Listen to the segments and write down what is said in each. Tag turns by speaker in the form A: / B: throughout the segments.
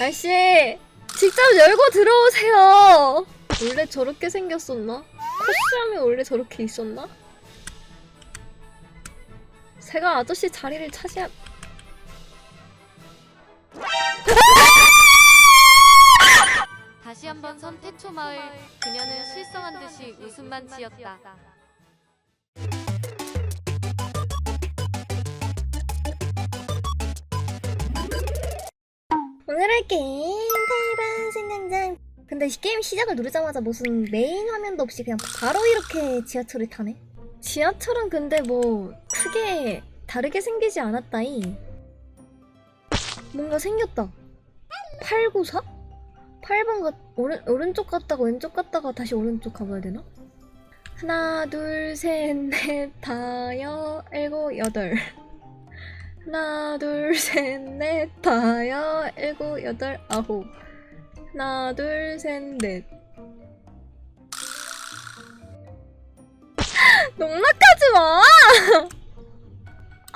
A: 아씨 직접 열고 들어오세요. 원래 저렇게 생겼었나? 코스염이 원래 저렇게 있었나? 제가 아저씨 자리를 차지한
B: 다시 한번 선태초 마을 그녀는 실성한 듯이 웃음만 지었다.
A: 게임 타이반 생강장. 근데 이 게임 시작을 누르자마자 무슨 메인 화면도 없이 그냥 바로 이렇게 지하철을 타네? 지하철은 근데 뭐 크게 다르게 생기지 않았다이 뭔가 생겼다. 894? 8번 가 오른, 오른쪽 갔다가 왼쪽 갔다가 다시 오른쪽 가봐야 되나? 하나 둘 셋 넷 다여 일곱 여덟 하나 둘 셋 넷 다여 일곱 여덟 아홉. 하나 둘 셋 넷. 농락하지 마!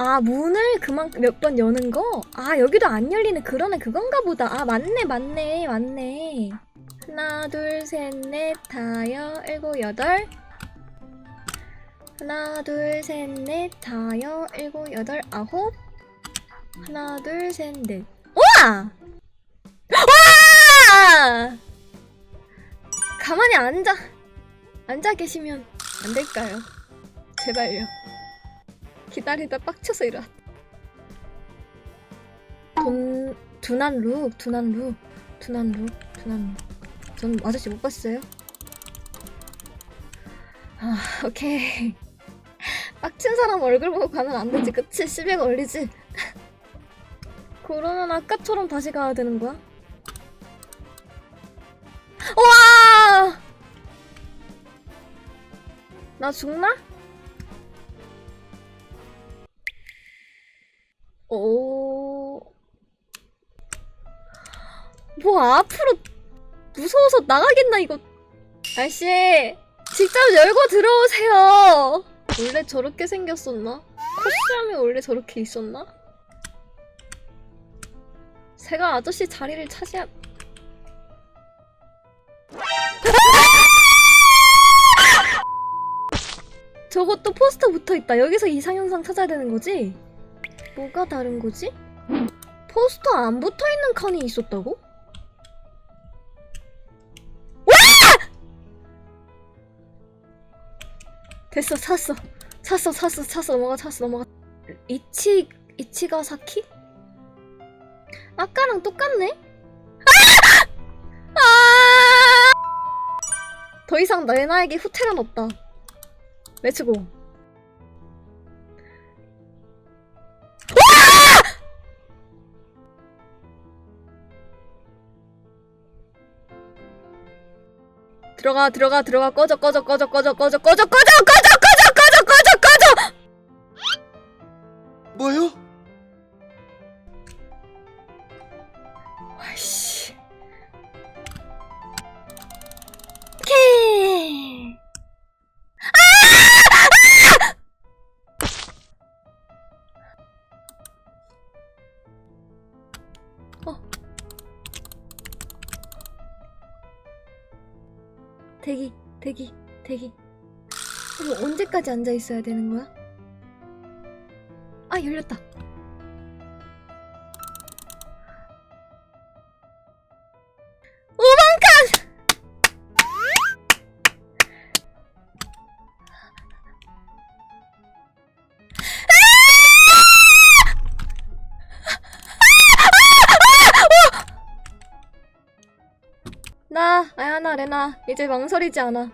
A: 아 문을 그만 몇 번 여는 거? 아 여기도 안 열리는 그러네. 그건가 보다. 아 맞네 맞네 맞네. 하나 둘 셋 넷 다여 일곱 여덟. 하나 둘 셋 넷 다여 일곱 여덟 아홉 하나 둘 셋 넷 우와! 와! 가만히 앉아 앉아 계시면 안 될까요? 제발요. 기다리다 빡쳐서 일어났. 돈 둔한 룩, 둔한 룩, 둔한 룩, 둔한 룩. 전 아저씨 못 봤어요. 아, 오케이. 빡친 사람 얼굴 보고 가면 안 되지, 그치? 시비가 걸리지. 그러면 아까처럼 다시 가야 되는 거야? 와! 나 죽나? 오. 뭐 앞으로 무서워서 나가겠나 이거. 아씨, 직접 열고 들어오세요. 원래 저렇게 생겼었나? 코스염이 원래 저렇게 있었나? 제가 아저씨 자리를 차지한 저것도 포스터 붙어 있다. 여기서 이상현상 찾아야 되는 거지? 뭐가 다른 거지? 포스터 안 붙어 있는 칸이 있었다고? 와! 됐어, 샀어. 샀어, 샀어, 샀어. 넘어가, 샀어, 넘어가. 이치, 이치가 사키? 아까랑 똑같네? 아! 아! 더 이상 레나에게 후퇴는 없다. 렛츠고. 들어가 들어가 들어가 꺼져 꺼져 꺼져 꺼져 꺼져 꺼져 꺼져 꺼져 꺼져 꺼져 꺼져 꺼져
C: 뭐요?
A: 대기 대기 대기 이거 언제까지 앉아 있어야 되는 거야? 아 열렸다 레나, 이제 망설이지 않아.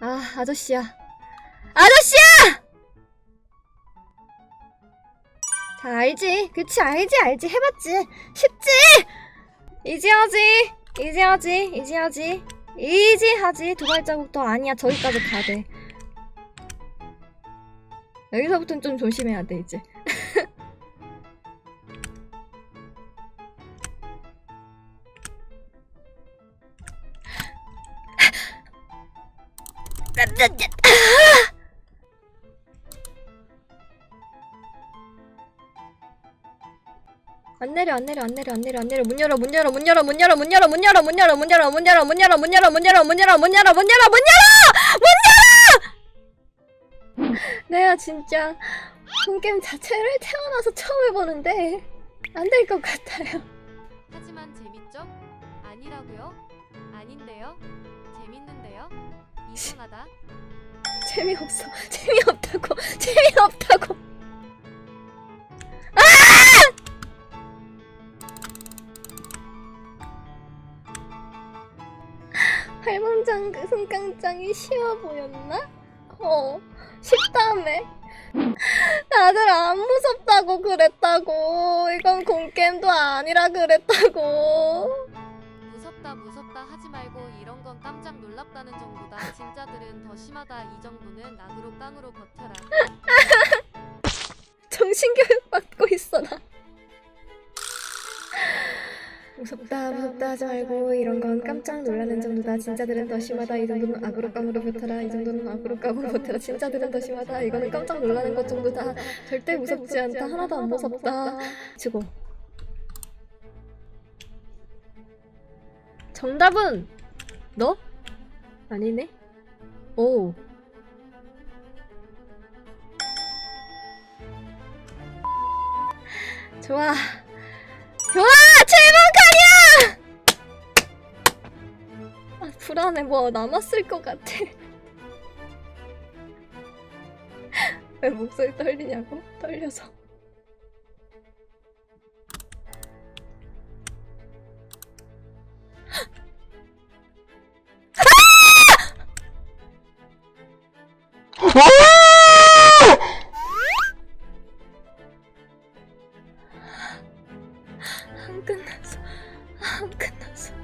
A: 아, 아저씨야. 아저씨야! 자, 알지. 그치, 알지, 알지. 해봤지. 쉽지! 이지 하지. 이지 하지. 이지 하지. 이지 하지. 두 발자국 더 아니야. 저기까지 가야 돼. 여기서부터는 좀 조심해야 돼, 이제. 안내 내려 안 내려 안 내려 안 내려 안 내려 문 열어 문 열어 문 열어 문 열어 문 열어 문 열어 문 열어 문 열어 문 열어 문 열어 문 열어 문 열어 문 열어 문 열어 문 열어 문 열어 문 열어 내가 진짜 홈게임 자체를 태어나서 처음 해보는데 안 될 것 같아요
B: 하지만 재밌죠? 아니라고요? 아닌데요? 재밌는데요? 이상하다.
A: 재미없어 재미없다고 그 승강장이 쉬워 보였나? 어 쉽다며 다들 안 무섭다고 그랬다고 이건 공게임도 아니라 그랬다고
B: 무섭다 무섭다 하지 말고 이런 건 깜짝 놀랍다는 정도다. 진짜들은 더 심하다. 이 정도는 낙으로 깡으로 버텨라.
A: 정신교육 무섭다 하지 말고 이런 건 깜짝 놀라는 정도다. 진짜들은 더 심하다. 이 정도는 악으로 깡으로 버텨라. 이 정도는 악으로 깡으로 버텨라. 진짜들은 더 심하다. 이거는 깜짝 놀라는 것 정도다. 절대 무섭지 않다. 하나도 안 무섭다. 치고. 정답은 너? 아니네? 오. 좋아. 좋아 불안해 뭐 남았을 것 같아. 왜 목소리 떨리냐고? 떨려서. 안 끝났어. 안 끝났어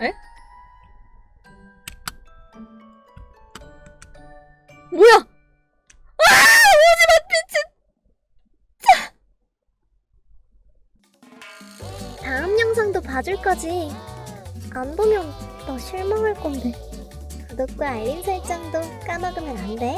A: 에? 뭐야? 아! 오지마! 다음 영상도 봐줄 거지? 안 보면 너 실망할 건데. 구독과 알림 설정도 까먹으면 안 돼.